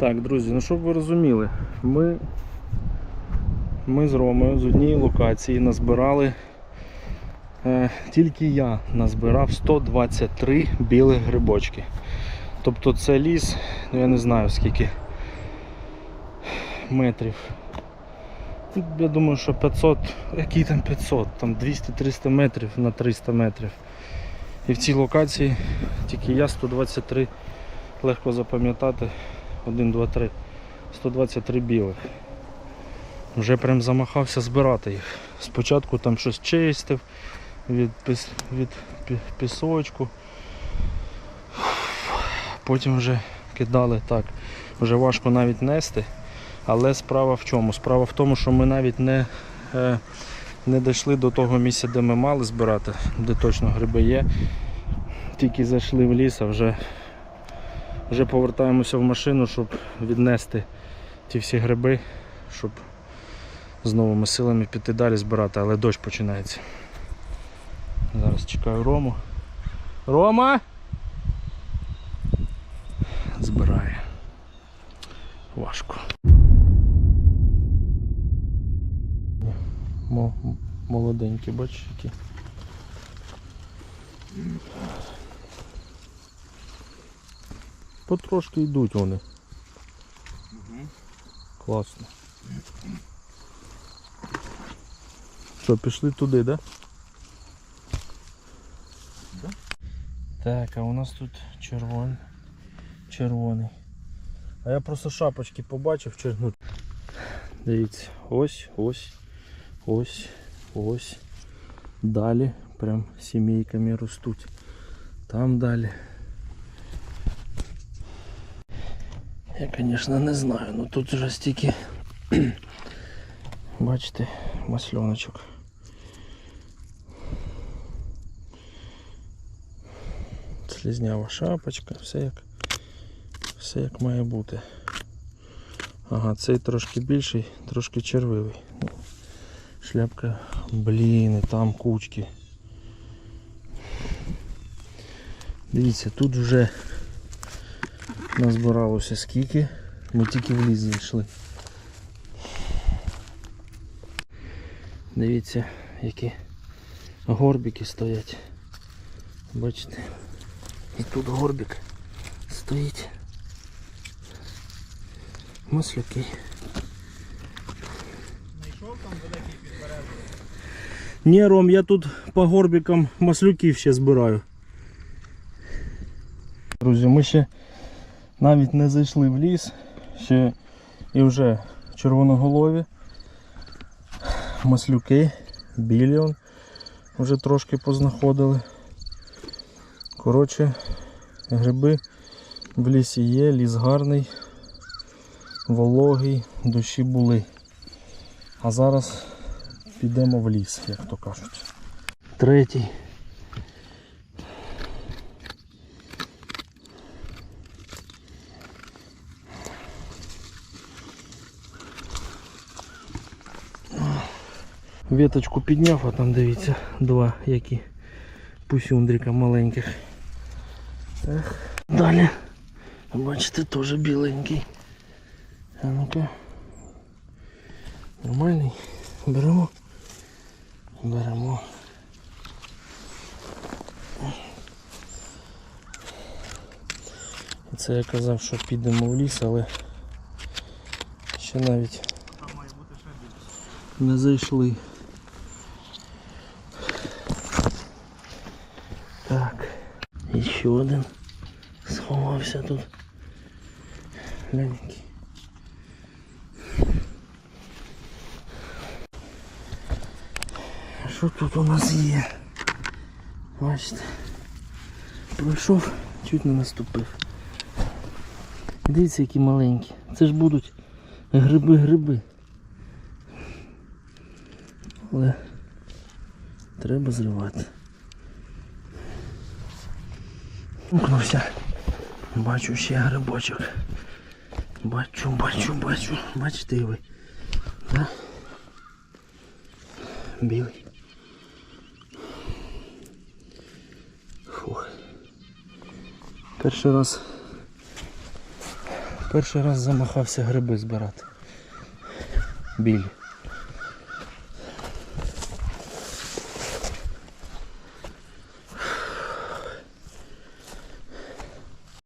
Так, друзі, ну щоб ви розуміли, ми, ми з Ромою з однієї локації назбирали, е, тільки я назбирав 123 білих грибочки. Тобто це ліс, ну я не знаю скільки метрів. Я думаю, що 500, який там 500, там 200-300 метрів на 300 метрів. І в цій локації тільки я 123 легко запам'ятати. 1, 2, 3. 123 білих. Вже прям замахався збирати їх. Спочатку там щось чистив від, піс, від пісочку. Потім вже кидали так. Вже важко навіть нести. Але справа в чому? Справа в тому, що ми навіть не, е, не дійшли до того місця, де ми мали збирати, де точно гриби є. Тільки зайшли в ліс, а вже вже повертаємося в машину, щоб віднести ті всі гриби, щоб з новими силами піти далі збирати, але дощ починається. Зараз чекаю Рому. Рома! Збирає. Важко. Молоденькі, бачиш які. Потрошки йдуть вони. Класно. Що, пішли туди, да? Да. Так, а у нас тут червоний. Червоний. А я просто шапочки побачив чергнуть. Дивіться, ось, ось, ось, ось. Далі прям сімейками ростуть. Там далі. Я, звісно, не знаю, ну тут вже стільки, бачите, масльоночок. Слізнява шапочка, все як, все як має бути. Ага, цей трошки більший, трошки червивий. Ну, Шляпка, блін, і там кучки. Дивіться, тут вже назбиралося скільки. Ми тільки в ліс зайшли. Дивіться, які горбики стоять. Бачите? І тут горбик стоїть. Маслюки. Знайшов там великий підберезовий. Ні, Ром, я тут по горбикам маслюків ще збираю. Друзі, ми ще навіть не зайшли в ліс, ще і вже червоноголові, маслюки, білі он вже трошки познаходили. Коротше, гриби в лісі є, ліс гарний, вологий, дощі були. А зараз підемо в ліс, як то кажуть. Третій. Веточку підняв, а там дивіться, два які пусюндрика маленьких. Так. Далі. Бачите, теж біленький. А ну-ка. Нормальний. Беремо. Беремо. Це я казав, що підемо в ліс, але ще навіть не зайшли. Так. І ще один сховався тут. Гляньки. Що тут у нас є? Бачите. Пройшов, чуть не наступив. Дивіться, які маленькі. Це ж будуть гриби-гриби. Але треба зривати. Мкнувся. Бачу ще грибочок. Бачу, бачу, бачу. Бачите ви. Да? Білий. Фух. Перший раз Перший раз замахався гриби збирати. Білі.